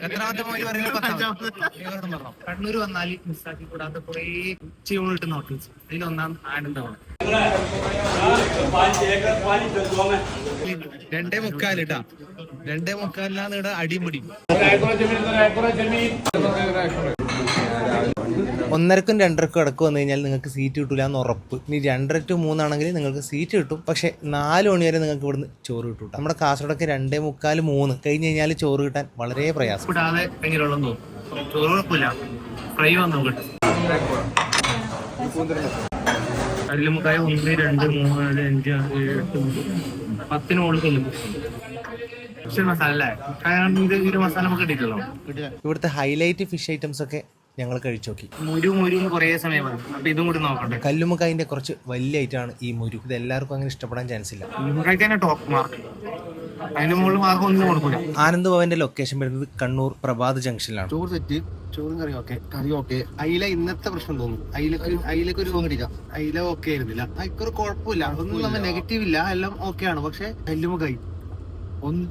എത്രാമത്തെ മോടി പറയുന്നത് കണ്ണൂർ വന്നാൽ മിസ്സാക്കി കൂടാത്ത കുറേ ഉച്ചയൂണ് നോട്ടീസ് അതിലൊന്നാണ് ആനന്ദമാണ് രണ്ടേ മുക്കാൽ ഇട്ടാ രണ്ടേ മുക്കാലിലാണ് ഇവിടെ അടിമുടി ഒന്നരക്കും രണ്ടരക്കും ഇടയ്ക്ക് വന്നു കഴിഞ്ഞാൽ നിങ്ങൾക്ക് സീറ്റ് കിട്ടില്ല എന്ന് ഉറപ്പ്. ഇനി രണ്ടര ടു മൂന്നാണെങ്കിൽ നിങ്ങൾക്ക് സീറ്റ് കിട്ടും. പക്ഷേ നാല് മണി വരെ നിങ്ങൾക്ക് ഇവിടുന്ന് ചോറ് കിട്ടും നമ്മുടെ കാസർഗോഡൊക്കെ രണ്ടേ മുക്കാൽ മൂന്ന്. കഴിഞ്ഞ് കഴിഞ്ഞാൽ ചോറ് കിട്ടാൻ വളരെ പ്രയാസം. കൂടാതെ ഭയങ്കര വെള്ളം ചോറ് കുഴപ്പമില്ല ഫ്രൈ വന്നു കിട്ടും. കല്ലുമുക്കായ ഒന്ന് രണ്ട് മൂന്ന് നാല് അഞ്ച് ആറ് ഏഴ് എട്ട് ഒമ്പത് പത്തിന് മുകളിൽ കല്ലുമുക്ക പക്ഷെ മസാല അല്ലേ? കാരണം ഇത് ഈ ഒരു മസാല നമുക്ക് കിട്ടിയിട്ടുള്ളൂ ഇവിടുത്തെ ഹൈലൈറ്റ് ഫിഷ് ഐറ്റംസ് ഒക്കെ ഞങ്ങൾ കഴിച്ചു നോക്കി. മുരു മുരു എന്ന് കുറേ സമയം വന്നു അപ്പൊ ഇതും കൂടി നോക്കണ്ടേ കല്ലുമുക്കായിന്റെ കുറച്ച് വലിയ ഐറ്റമാണ് ഈ മുരു. ഇത് എല്ലാവർക്കും അങ്ങനെ ഇഷ്ടപ്പെടാൻ ചാൻസ് ഇല്ല. തന്നെ ടോപ്പ് മാർക്ക് അതിന്റെ മുകളിൽ മാർക്ക് ഒന്നും കൊടുക്കില്ല ആനന്ദ് ഭവന്റെ ലൊക്കേഷൻ വരുന്നത് കണ്ണൂർ പ്രഭാത് ജംഗ്ഷനിലാണ് ചോറ് സെറ്റ് ചോറും കറി ഓക്കെ കറി ഓക്കെ അയില ഇന്നത്തെ പ്രശ്നം തോന്നുന്നു അയിലക്ക് ഒരു പങ്കിടില്ല അയില ഓക്കെ ആയിരുന്നില്ല. അയക്കൊരു കുഴപ്പമില്ല. നമ്മൾ നെഗറ്റീവ് ഇല്ല. എല്ലാം ഓക്കെ ആണ്. പക്ഷെ കല്ലുമുക്കായി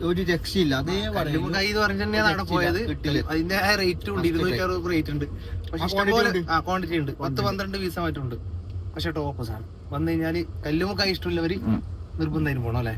ഒരു രക്ഷയില്ല. അതേ കല്ലുമുക്കായി എന്ന് പറഞ്ഞ തന്നെയാണ് അവിടെ പോയത്. അതിന്റെ റേറ്റ് ഉണ്ട് ഇരുന്നൂറ്റി അറുപത് റേറ്റ് ഉണ്ട്. പക്ഷെ ക്വാണ്ടിറ്റി ഉണ്ട്. പത്ത് പന്ത്രണ്ട് പീസ മാറ്റുണ്ട്. പക്ഷെ ടോപ്പ് സാധനം വന്നു കഴിഞ്ഞാൽ കല്ലുമുക്കായി ഇഷ്ടമുള്ളവര് നിർബന്ധമായും പോണം അല്ലെ?